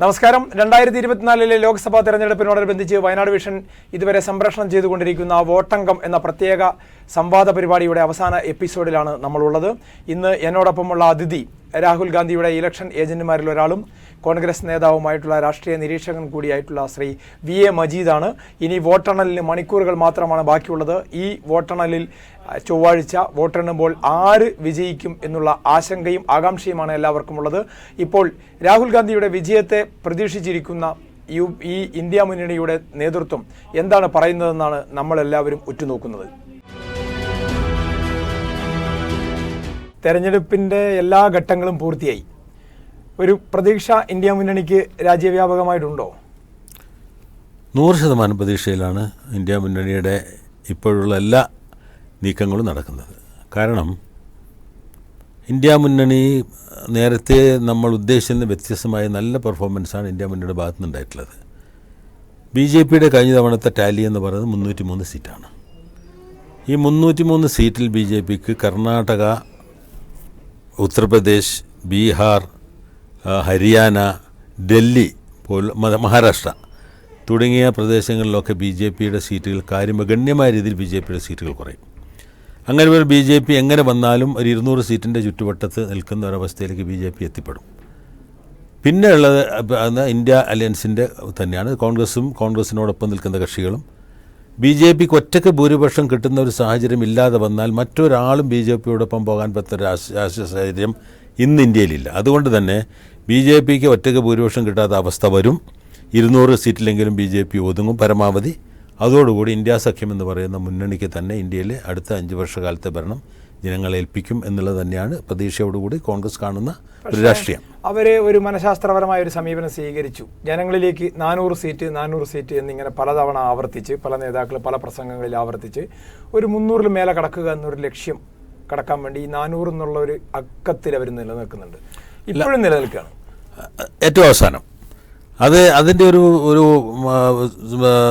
നമസ്കാരം. രണ്ടായിരത്തി ഇരുപത്തിനാലിലെ ലോക്സഭാ തെരഞ്ഞെടുപ്പിനോടനുബന്ധിച്ച് വയനാട് വിഷൻ ഇതുവരെ സംപ്രേഷണം ചെയ്തുകൊണ്ടിരിക്കുന്ന വോട്ടംഗം എന്ന പ്രത്യേക സംവാദ പരിപാടിയുടെ അവസാന എപ്പിസോഡിലാണ് നമ്മളുള്ളത്. ഇന്ന് എന്നോടൊപ്പമുള്ള അതിഥി രാഹുൽ ഗാന്ധിയുടെ ഇലക്ഷൻ ഏജന്റുമാരിൽ ഒരാളും കോൺഗ്രസ് നേതാവുമായിട്ടുള്ള രാഷ്ട്രീയ നിരീക്ഷകൻ കൂടിയായിട്ടുള്ള ശ്രീ വി എ മജീദാണ്. ഇനി വോട്ടെണ്ണലിന് മണിക്കൂറുകൾ മാത്രമാണ് ബാക്കിയുള്ളത്. ഈ വോട്ടെണ്ണലിൽ ചൊവ്വാഴ്ച വോട്ടെണ്ണുമ്പോൾ ആര് വിജയിക്കും എന്നുള്ള ആശങ്കയും ആകാംക്ഷയുമാണ് എല്ലാവർക്കും ഉള്ളത് ഇപ്പോൾ രാഹുൽ ഗാന്ധിയുടെ വിജയത്തെ പ്രതീക്ഷിച്ചിരിക്കുന്ന യു ഈ ഇന്ത്യ മുന്നണിയുടെ നേതൃത്വം എന്താണ് പറയുന്നതെന്നാണ് നമ്മളെല്ലാവരും ഉറ്റുനോക്കുന്നത്. തെരഞ്ഞെടുപ്പിന്റെ എല്ലാ ഘട്ടങ്ങളും പൂർത്തിയായി. ഒരു പ്രതീക്ഷ ഇന്ത്യ മുന്നണിക്ക് രാജ്യവ്യാപകമായിട്ടുണ്ടോ? നൂറ് ശതമാനം പ്രതീക്ഷയിലാണ് ഇന്ത്യ മുന്നണിയുടെ ഇപ്പോഴുള്ള എല്ലാ നീക്കങ്ങളും നടക്കുന്നത്. കാരണം ഇന്ത്യ മുന്നണി നേരത്തെ നമ്മൾ ഉദ്ദേശിച്ചതിന് വ്യത്യസ്തമായ നല്ല പെർഫോമൻസാണ് ഇന്ത്യ മുന്നണിയുടെ ഭാഗത്തു നിന്നുണ്ടായിട്ടുള്ളത് ബി ജെ പിയുടെ കഴിഞ്ഞ തവണത്തെ ടാലി എന്ന് പറയുന്നത് മുന്നൂറ്റി മൂന്ന് സീറ്റാണ്. ഈ മുന്നൂറ്റി മൂന്ന് സീറ്റിൽ ബി ജെ പിക്ക് കർണാടക ഉത്തർപ്രദേശ് ബീഹാർ ഹരിയാന ഡൽഹി മഹാരാഷ്ട്ര തുടങ്ങിയ പ്രദേശങ്ങളിലൊക്കെ ബി ജെ പിയുടെ സീറ്റുകൾ കാര്യമായ ഗണ്യമായ രീതിയിൽ ബി ജെ പിയുടെ സീറ്റുകൾ കുറയും. അങ്ങനെ ഒരു ബി ജെ പി എങ്ങനെ വന്നാലും ഒരു ഇരുന്നൂറ് സീറ്റിന്റെ ചുറ്റുവട്ടത്ത് നിൽക്കുന്ന ഒരവസ്ഥയിലേക്ക് ബി ജെ പി എത്തിപ്പെടും. പിന്നെ ഉള്ളത് ഇന്ത്യ അലയൻസിന്റെ തന്നെയാണ്. കോൺഗ്രസും കോൺഗ്രസിനോടൊപ്പം നിൽക്കുന്ന കക്ഷികളും ബി ജെ പിക്ക് ഒറ്റയ്ക്ക് ഭൂരിപക്ഷം കിട്ടുന്ന ഒരു സാഹചര്യം ഇല്ലാതെ വന്നാൽ മറ്റൊരാളും ബി ജെ പിയോടൊപ്പം പോകാൻ പറ്റുന്ന ഒരു സാഹചര്യം ഇന്ന് ഇന്ത്യയിലില്ല. അതുകൊണ്ട് തന്നെ ബി ജെ പിക്ക് ഒറ്റയ്ക്ക് ഭൂരിപക്ഷം കിട്ടാത്ത അവസ്ഥ വരും. ഇരുന്നൂറ് സീറ്റിലെങ്കിലും ബി ജെ പി ഒതുങ്ങും പരമാവധി. അതോടുകൂടി ഇന്ത്യ സഖ്യം എന്ന് പറയുന്ന മുന്നണിക്ക് തന്നെ ഇന്ത്യയിലെ അടുത്ത അഞ്ച് വർഷകാലത്തെ ഭരണം ജനങ്ങളെ ഏൽപ്പിക്കും എന്നുള്ളത് തന്നെയാണ് പ്രതീക്ഷയോടുകൂടി കോൺഗ്രസ് കാണുന്ന ഒരു രാഷ്ട്രീയം. അവർ ഒരു മനഃശാസ്ത്രപരമായ ഒരു സമീപനം സ്വീകരിച്ചു. ജനങ്ങളിലേക്ക് നാനൂറ് സീറ്റ് നാനൂറ് സീറ്റ് എന്നിങ്ങനെ പലതവണ ആവർത്തിച്ച് പല നേതാക്കൾ പല പ്രസംഗങ്ങളിൽ ആവർത്തിച്ച് ഒരു മുന്നൂറിൽ മേലെ കടക്കുക എന്നൊരു ലക്ഷ്യം കടക്കാൻ വേണ്ടി ഈ നാനൂറ് എന്നുള്ള ഒരു അക്കത്തിൽ അവർ നിലനിൽക്കുന്നുണ്ട്. ഇപ്പോഴും നിലനിൽക്കുകയാണ്. ഏറ്റവും അവസാനം. അത് അതിന്റെ ഒരു ഒരു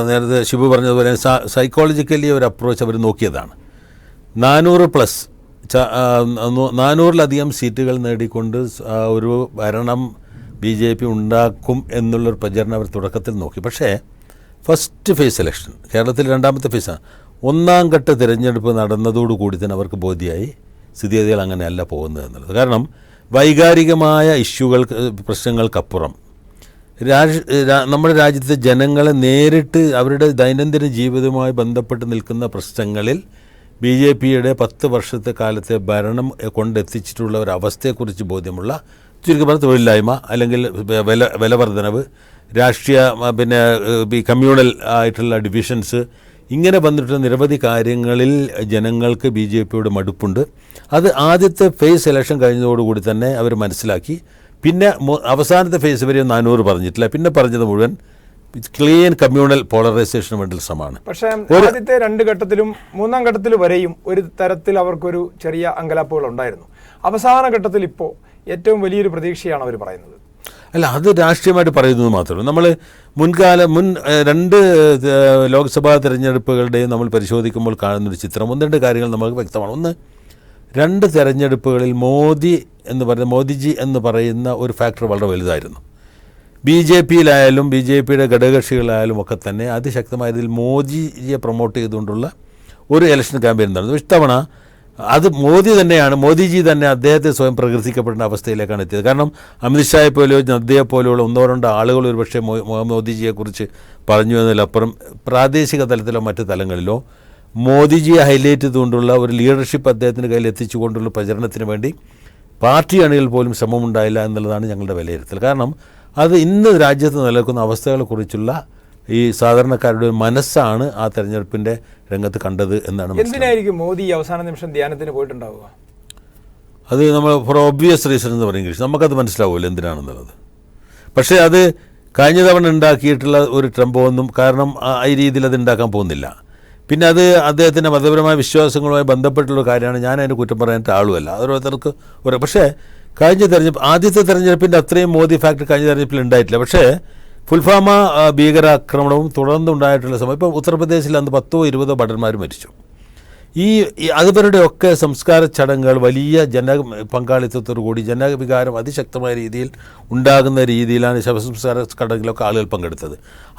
നേരത്തെ ശിബു പറഞ്ഞതുപോലെ സൈക്കോളജിക്കലി ഒരു അപ്രോച്ച് അവർ നോക്കിയതാണ്. നാനൂറ് പ്ലസ് നാനൂറിലധികം സീറ്റുകൾ നേടിക്കൊണ്ട് ഒരു ഭരണം ബി ജെ പി ഉണ്ടാക്കും എന്നുള്ളൊരു പ്രചരണം അവർ തുടക്കത്തിൽ നോക്കി. പക്ഷേ ഫസ്റ്റ് ഫേസ് ഇലക്ഷൻ കേരളത്തിൽ രണ്ടാമത്തെ ഫേസാണ് ഒന്നാം ഘട്ട തിരഞ്ഞെടുപ്പ് നടന്നതോടുകൂടി തന്നെ അവർക്ക് ബോധ്യമായി സ്ഥിതിഗതികൾ അങ്ങനെയല്ല പോകുന്നത് എന്നുള്ളത്. കാരണം വൈകാരികമായ ഇഷ്യൂകൾക്ക് പ്രശ്നങ്ങൾക്കപ്പുറം രാജ് നമ്മുടെ രാജ്യത്തെ ജനങ്ങളെ നേരിട്ട് അവരുടെ ദൈനംദിന ജീവിതവുമായി ബന്ധപ്പെട്ട് നിൽക്കുന്ന പ്രശ്നങ്ങളിൽ ബി ജെ പിയുടെ പത്ത് വർഷത്തെ കാലത്തെ ഭരണം കൊണ്ടെത്തിച്ചിട്ടുള്ള ഒരു അവസ്ഥയെക്കുറിച്ച് ബോധ്യമുള്ള ചുരുക്കി പറഞ്ഞ തൊഴിലില്ലായ്മ അല്ലെങ്കിൽ വില വിലവർദ്ധനവ് രാഷ്ട്രീയ പിന്നെ കമ്മ്യൂണൽ ആയിട്ടുള്ള ഡിവിഷൻസ് ഇങ്ങനെ വന്നിട്ട് നിരവധി കാര്യങ്ങളിൽ ജനങ്ങൾക്ക് ബി ജെ പിയുടെ മടുപ്പുണ്ട്. അത് ആദ്യത്തെ ഫേസ് ഇലക്ഷൻ കഴിഞ്ഞതോടുകൂടി തന്നെ അവർ മനസ്സിലാക്കി. പിന്നെ അവസാനത്തെ ഫേസ് വരെ നാനൂറ് പറഞ്ഞിട്ടില്ല. പിന്നെ പറഞ്ഞത് മുഴുവൻ ക്ലീൻ കമ്മ്യൂണൽ പോളറൈസേഷൻ സമാണ് പക്ഷേ ആദ്യത്തെ രണ്ട് ഘട്ടത്തിലും മൂന്നാം ഘട്ടത്തിൽ വരെയും ഒരു തരത്തിൽ അവർക്കൊരു ചെറിയ അങ്കലാപ്പുകൾ ഉണ്ടായിരുന്നു. അവസാന ഘട്ടത്തിൽ ഇപ്പോൾ ഏറ്റവും വലിയൊരു പ്രതീക്ഷയാണ് അവർ പറയുന്നത്. അല്ല അത് രാഷ്ട്രീയമായിട്ട് പറയുന്നത് മാത്രമേ നമ്മൾ മുൻകാല മുൻ രണ്ട് ലോക്സഭാ തെരഞ്ഞെടുപ്പുകളുടെയും നമ്മൾ പരിശോധിക്കുമ്പോൾ കാണുന്നൊരു ചിത്രം ഒന്ന് രണ്ട് കാര്യങ്ങൾ നമുക്ക് വ്യക്തമാണ്. ഒന്ന് രണ്ട് തെരഞ്ഞെടുപ്പുകളിൽ മോദി എന്ന് പറയുന്ന മോദിജി എന്ന് പറയുന്ന ഒരു ഫാക്ടർ വളരെ വലുതായിരുന്നു. ബി ജെ പിയിലായാലും ബി ജെ പിയുടെ ഘടകകക്ഷികളായാലും ഒക്കെ തന്നെ അതിശക്തമായ രീതിയിൽ മോദിജിയെ പ്രൊമോട്ട് ചെയ്തുകൊണ്ടുള്ള ഒരു ഇലക്ഷൻ ക്യാമ്പയിൻ നടന്നു. ഇത്തവണ അത് മോദി തന്നെയാണ് മോദിജി തന്നെ അദ്ദേഹത്തെ സ്വയം പ്രകീർത്തിക്കപ്പെടുന്ന അവസ്ഥയിലേക്കാണ് എത്തിയത്. കാരണം അമിത്ഷായെ പോലെയോ നദ്ദയെ പോലെയുള്ള ഒന്നോ രണ്ടോ ആളുകൾ ഒരുപക്ഷെ മോദിജിയെക്കുറിച്ച് പറഞ്ഞു എന്നതിലപ്പുറം പ്രാദേശിക തലത്തിലോ മറ്റ് തലങ്ങളിലോ മോദിജിയെ ഹൈലൈറ്റ് ചെയ്തുകൊണ്ടുള്ള ഒരു ലീഡർഷിപ്പ് അദ്ദേഹത്തിന്റെ കയ്യിൽ എത്തിച്ചുകൊണ്ടുള്ള പ്രചരണത്തിന് വേണ്ടി പാർട്ടി അണികൾ പോലും ശ്രമമുണ്ടായില്ല എന്നുള്ളതാണ് ഞങ്ങളുടെ വിലയിരുത്തൽ. കാരണം അത് ഇന്ന് രാജ്യത്ത് നിലനിൽക്കുന്ന അവസ്ഥകളെക്കുറിച്ചുള്ള ഈ സാധാരണക്കാരുടെ ഒരു മനസ്സാണ് ആ തെരഞ്ഞെടുപ്പിന്റെ രംഗത്ത് കണ്ടത് എന്നാണ് എന്തിനായിരിക്കും മോദി അവസാന നിമിഷം ധ്യാനത്തിന് പോയിട്ടുണ്ടാവുക? അത് നമ്മൾ ഫോർ ഒബ്വിയസ് റീസൺ എന്ന് പറയും ഇംഗ്ലീഷ് നമുക്കത് മനസ്സിലാവുമല്ലോ എന്തിനാണെന്നുള്ളത്. പക്ഷേ അത് കഴിഞ്ഞ തവണ ഉണ്ടാക്കിയിട്ടുള്ള ഒരു ട്രംപൊന്നും കാരണം ആ ഈ രീതിയിൽ അത് ഉണ്ടാക്കാൻ പോകുന്നില്ല. പിന്നെ അത് അദ്ദേഹത്തിന്റെ മതപരമായ വിശ്വാസങ്ങളുമായി ബന്ധപ്പെട്ടുള്ള കാര്യമാണ് ഞാൻ അതിന് കുറ്റം പറയാനായിട്ട് ആളുമല്ല. ഓരോരുത്തർക്ക് ഓരോ പക്ഷേ കഴിഞ്ഞ തെരഞ്ഞെടുപ്പ് ആദ്യത്തെ തെരഞ്ഞെടുപ്പിന്റെ അത്രയും മോദി ഫാക്ടർ കഴിഞ്ഞ തെരഞ്ഞെടുപ്പിൽ ഉണ്ടായിട്ടില്ല. പക്ഷേ പുൽഫാമ ഭീകരാക്രമണവും തുടർന്നുണ്ടായിട്ടുള്ള സമയം. ഇപ്പോൾ ഉത്തർപ്രദേശിൽ അന്ന് പത്തോ ഇരുപതോ ഭടന്മാർ മരിച്ചു. ഈ അവരുടെയൊക്കെ സംസ്കാര ചടങ്ങുകൾ വലിയ ജന പങ്കാളിത്തത്തോടു കൂടി ജനവികാരം അതിശക്തമായ രീതിയിൽ ഉണ്ടാകുന്ന രീതിയിലാണ് ശവസംസ്കാര ചടങ്ങിലൊക്കെ ആളുകൾ പങ്കെടുത്തത്.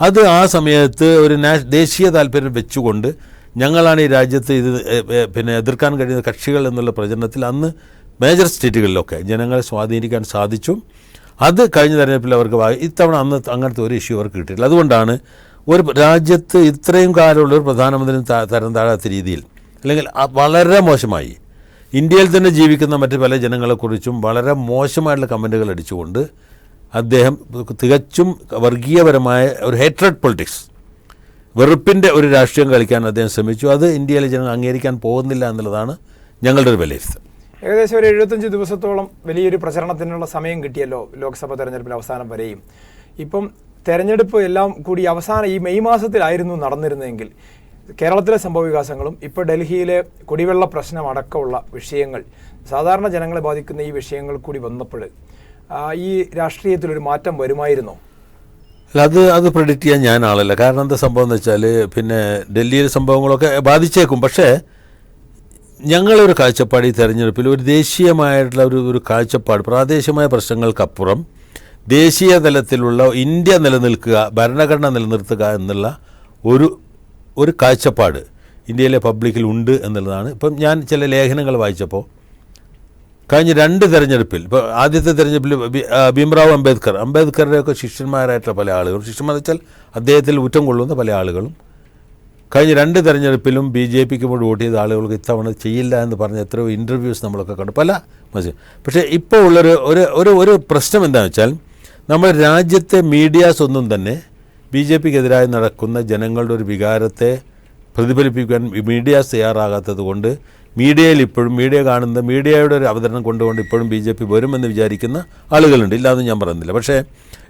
അത് ആ സമയത്ത് ഒരു ദേശീയ താല്പര്യം വെച്ചുകൊണ്ട് ഞങ്ങളാണ് ഈ രാജ്യത്ത് ഇത് പിന്നെ എതിർക്കാൻ കഴിയുന്ന കക്ഷികൾ എന്നുള്ള പ്രചരണത്തിൽ അന്ന് മേജർ സ്റ്റേറ്റുകളിലൊക്കെ ജനങ്ങളെ സ്വാധീനിക്കാൻ സാധിച്ചു. അത് കഴിഞ്ഞ തെരഞ്ഞെടുപ്പിൽ അവർക്ക് ഇത്തവണ അന്ന് അങ്ങനത്തെ ഒരു ഇഷ്യൂ അവർക്ക് കിട്ടിയിട്ടില്ല. അതുകൊണ്ടാണ് ഒരു രാജ്യത്ത് ഇത്രയും കാലമുള്ള ഒരു പ്രധാനമന്ത്രി തരം താഴാത്ത രീതിയിൽ അല്ലെങ്കിൽ വളരെ മോശമായി ഇന്ത്യയിൽ തന്നെ ജീവിക്കുന്ന മറ്റ് പല ജനങ്ങളെക്കുറിച്ചും വളരെ മോശമായിട്ടുള്ള കമന്റുകൾ അടിച്ചുകൊണ്ട് അദ്ദേഹം തികച്ചും വർഗീയപരമായ ഒരു ഹേറ്റ്രഡ് പൊളിറ്റിക്സ് വെറുപ്പിന്റെ ഒരു രാഷ്ട്രീയം കളിക്കാൻ അദ്ദേഹം ശ്രമിച്ചു. അത് ഇന്ത്യയിലെ ജനങ്ങൾ അംഗീകരിക്കാൻ പോകുന്നില്ല എന്നുള്ളതാണ് ഞങ്ങളുടെ ഒരു വിലയിരുത്തൽ ഏകദേശം ഒരു എഴുപത്തഞ്ച് ദിവസത്തോളം വലിയൊരു പ്രചരണത്തിനുള്ള സമയം കിട്ടിയല്ലോ ലോക്സഭാ തെരഞ്ഞെടുപ്പിൽ അവസാനം വരെയും. ഇപ്പം തെരഞ്ഞെടുപ്പ് എല്ലാം കൂടി അവസാനം ഈ മെയ് മാസത്തിലായിരുന്നു നടന്നിരുന്നതെങ്കിൽ കേരളത്തിലെ സംഭവവികാസങ്ങളും ഇപ്പോൾ ഡൽഹിയിലെ കുടിവെള്ള പ്രശ്നം അടക്കമുള്ള വിഷയങ്ങൾ സാധാരണ ജനങ്ങളെ ബാധിക്കുന്ന ഈ വിഷയങ്ങൾ കൂടി വന്നപ്പോൾ ഈ രാഷ്ട്രീയത്തിലൊരു മാറ്റം വരുമായിരുന്നോ? അല്ല അത് അത് പ്രെഡിക്റ്റ് ചെയ്യാൻ ഞാൻ കാരണം എന്താ സംഭവം എന്ന് വെച്ചാൽ പിന്നെ ഡൽഹിയിലെ സംഭവങ്ങളൊക്കെ ബാധിച്ചേക്കും. പക്ഷേ ഞങ്ങളൊരു കാഴ്ചപ്പാട് ഈ തെരഞ്ഞെടുപ്പിൽ ഒരു ദേശീയമായിട്ടുള്ള ഒരു ഒരു കാഴ്ചപ്പാട് പ്രാദേശികമായ പ്രശ്നങ്ങൾക്കപ്പുറം ദേശീയ തലത്തിലുള്ള ഇന്ത്യ നിലനിൽക്കുക ഭരണഘടന നിലനിർത്തുക എന്നുള്ള ഒരു ഒരു കാഴ്ചപ്പാട് ഇന്ത്യയിലെ പബ്ലിക്കിൽ ഉണ്ട് എന്നുള്ളതാണ്. ഇപ്പം ഞാൻ ചില ലേഖനങ്ങൾ വായിച്ചപ്പോൾ കഴിഞ്ഞ രണ്ട് തെരഞ്ഞെടുപ്പിൽ ഇപ്പോൾ ആദ്യത്തെ തെരഞ്ഞെടുപ്പിൽ ഭീംറാവ് അംബേദ്കർ. അംബേദ്കറുടെയൊക്കെ ശിഷ്യന്മാരായിട്ടുള്ള പല ആളുകളും. ശിഷ്യന്മാർ വെച്ചാൽ അദ്ദേഹത്തിൽ ഉറ്റം കൊള്ളുന്ന പല ആളുകളും കഴിഞ്ഞ രണ്ട് തെരഞ്ഞെടുപ്പിലും ബി ജെ പിക്ക് വേണ്ടി വോട്ട് ചെയ്ത ആളുകൾക്ക് ഇത്തവണ ചെയ്യില്ല എന്ന് പറഞ്ഞ എത്രയോ ഇന്റർവ്യൂസ് നമ്മളൊക്കെ കണ്ടു. പല മനസ്സിലും പക്ഷേ ഇപ്പോൾ ഉള്ളൊരു ഒരു ഒരു ഒരു പ്രശ്നം എന്താണെന്ന് വെച്ചാൽ നമ്മുടെ രാജ്യത്തെ മീഡിയാസ് ഒന്നും തന്നെ ബി ജെ പിക്കെതിരായി നടക്കുന്ന ജനങ്ങളുടെ ഒരു വികാരത്തെ പ്രതിഫലിപ്പിക്കാൻ മീഡിയാസ് തയ്യാറാകാത്തത് കൊണ്ട് മീഡിയയിൽ ഇപ്പോഴും മീഡിയ കാണുന്ന മീഡിയയുടെ ഒരു അവതരണം കൊണ്ടുകൊണ്ട് ഇപ്പോഴും ബി ജെ പി വരുമെന്ന് വിചാരിക്കുന്ന ആളുകളുണ്ട്. ഇല്ലാന്ന് ഞാൻ പറയുന്നില്ല. പക്ഷേ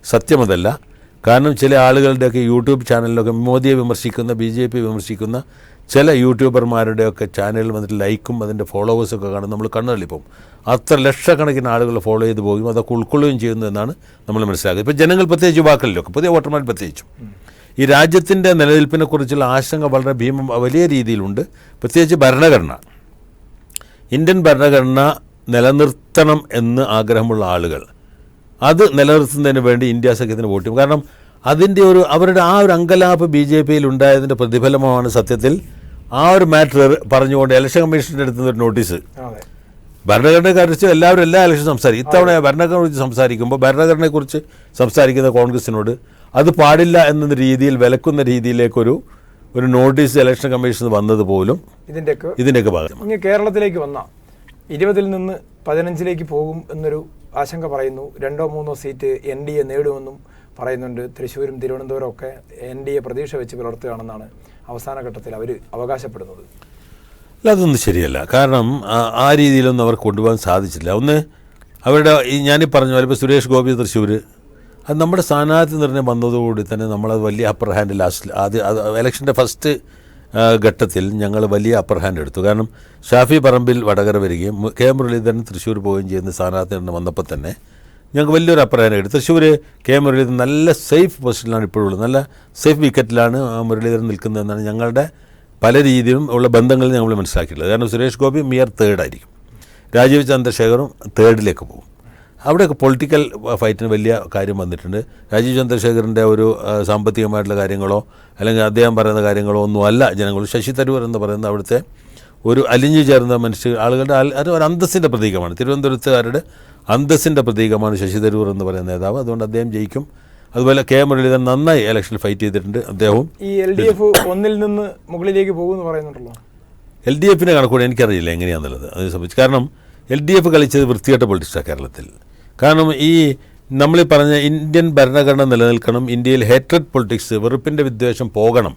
സത്യമതല്ല. കാരണം ചില ആളുകളുടെയൊക്കെ യൂട്യൂബ് ചാനലിലൊക്കെ മോദിയെ വിമർശിക്കുന്ന ബി ജെ പി വിമർശിക്കുന്ന ചില യൂട്യൂബർമാരുടെയൊക്കെ ചാനലിൽ വന്നിട്ട് ലൈക്കും അതിന്റെ ഫോളോവേഴ്സൊക്കെ കാണും. നമ്മൾ കണ്ണുകളിപ്പം അത്ര ലക്ഷക്കണക്കിന് ആളുകൾ ഫോളോ ചെയ്ത് പോകും. അതൊക്കെ ഉൾക്കൊള്ളുകയും ചെയ്യുന്നു എന്നാണ് നമ്മൾ മനസ്സിലാക്കുന്നത്. ഇപ്പോൾ ജനങ്ങൾ പ്രത്യേകിച്ച് യുവാക്കളിലൊക്കെ പുതിയ വോട്ടർമാർ പ്രത്യേകിച്ചും. ഈ രാജ്യത്തിന്റെ നിലനിൽപ്പിനെക്കുറിച്ചുള്ള ആശങ്ക വളരെ ഭീമം വലിയ രീതിയിലുണ്ട്. പ്രത്യേകിച്ച് ഭരണഘടന. ഇന്ത്യൻ ഭരണഘടന നിലനിർത്തണം എന്ന് ആഗ്രഹമുള്ള ആളുകൾ അത് നിലനിർത്തുന്നതിന് വേണ്ടി ഇന്ത്യ സഖ്യത്തിന് വോട്ട് ചെയ്യും. കാരണം അതിന്റെ ഒരു അവരുടെ ആ ഒരു അങ്കലാപ്പ് ബി ജെ പിയിൽ ഉണ്ടായതിന്റെ പ്രതിഫലമാണ് സത്യത്തിൽ. ആ ഒരു മാറ്റർ പറഞ്ഞുകൊണ്ട് ഇലക്ഷൻ കമ്മീഷന്റെ അടുത്ത് ഒരു നോട്ടീസ്. ഭരണഘടനയെക്കുറിച്ച് എല്ലാവരും എല്ലാ ഇലക്ഷൻ സംസാരിക്കും. ഇത്തവണ ഭരണഘടനയെക്കുറിച്ച് സംസാരിക്കുമ്പോൾ ഭരണഘടനയെക്കുറിച്ച് സംസാരിക്കുന്ന കോൺഗ്രസിനോട് അത് പാടില്ല എന്ന രീതിയിൽ വിലക്കുന്ന രീതിയിലേക്കൊരു ഒരു നോട്ടീസ് ഇലക്ഷൻ കമ്മീഷൻ വന്നത് പോലും ഇതിന്റെയൊക്കെ ഇതിന്റെയൊക്കെ ഭാഗം കേരളത്തിലേക്ക് വന്ന ഇരുപതിൽ നിന്ന് പതിനഞ്ചിലേക്ക് പോകും എന്നൊരു ആശങ്ക പറയുന്നു. രണ്ടോ മൂന്നോ സീറ്റ് എൻ ഡി എ നേടുമെന്നും പറയുന്നുണ്ട്. തൃശ്ശൂരും തിരുവനന്തപുരം ഒക്കെ എൻ ഡി എ പ്രതീക്ഷ വെച്ച് പുലർത്തുകയാണെന്നാണ് അവസാന ഘട്ടത്തിൽ അവർ അവകാശപ്പെടുന്നത്. അല്ല അതൊന്നും ശരിയല്ല. കാരണം ആ- രീതിയിലൊന്നും അവർക്ക് കൊണ്ടുപോകാൻ സാധിച്ചില്ല. ഒന്ന് അവരുടെ ഈ ഞാനീ പറഞ്ഞ പോലെ ഇപ്പോൾ സുരേഷ് ഗോപി തൃശ്ശൂർ അത് നമ്മുടെ സ്ഥാനാർത്ഥി നിർണയം വന്നതോടുകൂടി തന്നെ നമ്മളത് വലിയ അപ്പർ ഹാൻഡ് ലാസ്റ്റിൽ ആദ്യ ഇലക്ഷന്റെ ഫസ്റ്റ് ഘട്ടത്തിൽ ഞങ്ങൾ വലിയ അപ്പർ ഹാൻഡ് എടുത്തു. കാരണം ഷാഫി പറമ്പിൽ വടകര വരികയും കെ. മുരളീധരൻ തൃശ്ശൂർ പോവുകയും ചെയ്യുന്ന സ്ഥാനാർത്ഥി നിർണയം വന്നപ്പോൾ തന്നെ ഞങ്ങൾക്ക് വലിയൊരു അപ്പർ ഹാൻഡ് എടുത്തു. തൃശ്ശൂർ കെ. മുരളീധരൻ നല്ല സേഫ് പൊസിഷനിലാണ് ഇപ്പോഴുള്ളത് നല്ല സേഫ് വിക്കറ്റിലാണ് മുരളീധരൻ നിൽക്കുന്നതെന്നാണ് ഞങ്ങളുടെ പല രീതിയിലും ഉള്ള ബന്ധങ്ങളിൽ ഞങ്ങൾ മനസ്സിലാക്കിയിട്ടുള്ളത്. കാരണം സുരേഷ് ഗോപി മിയർ തേർഡായിരിക്കും രാജീവ് ചന്ദ്രശേഖറും തേർഡിലേക്ക് പോകും. അവിടെയൊക്കെ പൊളിറ്റിക്കൽ ഫൈറ്റിന് വലിയ കാര്യം വന്നിട്ടുണ്ട്. രാജീവ് ചന്ദ്രശേഖറിന്റെ ഒരു സാമ്പത്തികമായിട്ടുള്ള കാര്യങ്ങളോ അല്ലെങ്കിൽ അദ്ദേഹം പറയുന്ന കാര്യങ്ങളോ ഒന്നും അല്ല ജനങ്ങൾ. ശശി തരൂർ എന്ന് പറയുന്ന അവിടുത്തെ ഒരു അലിഞ്ഞു ചേർന്ന മനുഷ്യ ആളുകളുടെ അത് ഒരു അന്തസ്സിന്റെ പ്രതീകമാണ്. തിരുവനന്തപുരത്തുകാരുടെ അന്തസ്സിന്റെ പ്രതീകമാണ് ശശി തരൂർ എന്ന് പറയുന്ന നേതാവ്. അതുകൊണ്ട് അദ്ദേഹം ജയിക്കും. അതുപോലെ കെ മുരളീധരൻ നന്നായി ഇലക്ഷനിൽ ഫൈറ്റ് ചെയ്തിട്ടുണ്ട്. അദ്ദേഹവും ഈ എൽ ഡി എഫ് ഒന്നിൽ നിന്ന് മുകളിലേക്ക് പോകുമെന്ന് പറയുന്നുണ്ടല്ലോ. എൽ ഡി എഫിന്റെ കണക്കൂടെ എനിക്കറിയില്ല എങ്ങനെയാണെന്നുള്ളത് അതിനെ സംബന്ധിച്ച് കാരണം എൽ ഡി എഫ് കളിച്ചത് വൃത്തികെട്ട പൊളിറ്റിക്സാണ് കേരളത്തിൽ. കാരണം ഈ നമ്മൾ പറഞ്ഞ ഇന്ത്യൻ ഭരണഘടന നിലനിൽക്കണം ഇന്ത്യയിൽ ഹേറ്റഡ് പൊളിറ്റിക്സ് വെറുപ്പിന്റെ വിദ്വേഷം പോകണം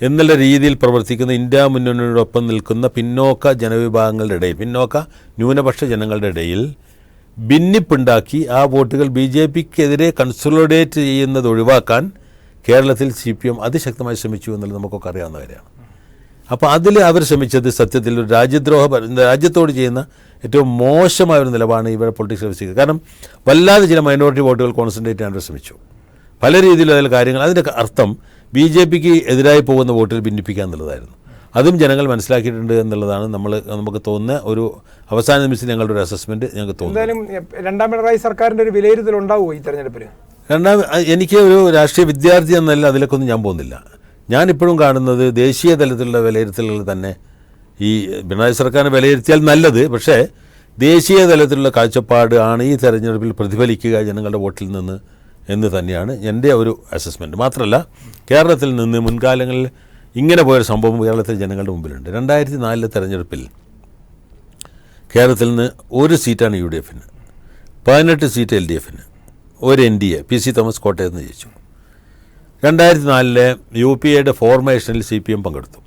എന്നുള്ള രീതിയിൽ പ്രവർത്തിക്കുന്ന ഇന്ത്യ മുന്നണിയോടൊപ്പം നിൽക്കുന്ന പിന്നോക്ക ജനവിഭാഗങ്ങളുടെ ഇടയിൽ പിന്നോക്ക ന്യൂനപക്ഷ ജനങ്ങളുടെ ഇടയിൽ ഭിന്നിപ്പുണ്ടാക്കി ആ വോട്ടുകൾ ബി ജെ പിക്കെതിരെ കൺസോളിഡേറ്റ് ചെയ്യുന്നത് ഒഴിവാക്കാൻ കേരളത്തിൽ സി പി എം അതിശക്തമായി ശ്രമിച്ചു എന്നുള്ളത് നമുക്കൊക്കെ അറിയാവുന്ന കാര്യമാണ്. അപ്പോൾ അതിൽ അവർ ശ്രമിച്ചത് സത്യത്തിൽ ഒരു രാജ്യദ്രോഹ രാജ്യത്തോട് ചെയ്യുന്ന ഏറ്റവും മോശമായ ഒരു നിലപാടാണ് ഇവരെ പൊളിറ്റിക്സ് ശ്രമിച്ചത് കാരണം വല്ലാതെ ചില മൈനോറിറ്റി വോട്ടുകൾ കോൺസെൻട്രേറ്റ് ചെയ്യാൻ അവർ ശ്രമിച്ചു. പല രീതിയിലും അതിൽ കാര്യങ്ങൾ അതിന്റെ അർത്ഥം ബി ജെ പിക്ക് എതിരായി പോകുന്ന വോട്ടിൽ ഭിന്നിപ്പിക്കുക എന്നുള്ളതായിരുന്നു. അതും ജനങ്ങൾ മനസ്സിലാക്കിയിട്ടുണ്ട് എന്നുള്ളതാണ് നമ്മൾ നമുക്ക് തോന്നുന്ന ഒരു അവസാന നിമിഷം ഞങ്ങളുടെ ഒരു അസസ്മെന്റ് ഞങ്ങൾക്ക് തോന്നുന്നു എന്തായാലും രണ്ടാം പിണറായി സർക്കാരിന്റെ ഒരു വിലയിരുത്തൽ ഉണ്ടാവുമോ ഈ തെരഞ്ഞെടുപ്പിൽ? രണ്ടാം എനിക്ക് ഒരു രാഷ്ട്രീയ വിദ്യാർത്ഥി എന്നല്ല അതിലേക്കൊന്നും ഞാൻ പോകുന്നില്ല. ഞാനിപ്പോഴും കാണുന്നത് ദേശീയ തലത്തിലുള്ള വിലയിരുത്തലുകൾ തന്നെ. ഈ പിണറായി സർക്കാരിനെ വിലയിരുത്തിയാൽ നല്ലത് പക്ഷേ ദേശീയ തലത്തിലുള്ള കാഴ്ചപ്പാട് ആണ് ഈ തെരഞ്ഞെടുപ്പിൽ പ്രതിഫലിക്കുക ജനങ്ങളുടെ വോട്ടിൽ നിന്ന് എന്ന് തന്നെയാണ് എന്റെ ഒരു അസസ്മെന്റ് മാത്രമല്ല കേരളത്തിൽ നിന്ന് മുൻകാലങ്ങളിൽ ഇങ്ങനെ പോയൊരു സംഭവം കേരളത്തിലെ ജനങ്ങളുടെ മുമ്പിലുണ്ട്. രണ്ടായിരത്തി നാലിലെ തെരഞ്ഞെടുപ്പിൽ കേരളത്തിൽ നിന്ന് ഒരു സീറ്റാണ് യു ഡി എഫിന്. പതിനെട്ട് സീറ്റ് എൽ ഡി എഫിന്. ഒരു N D A P C Thomas കോട്ടയത്ത് നിന്ന് ജയിച്ചു. രണ്ടായിരത്തി നാലിലെ യു പി എയുടെ ഫോർമേഷനിൽ സി പി എം പങ്കെടുത്തു.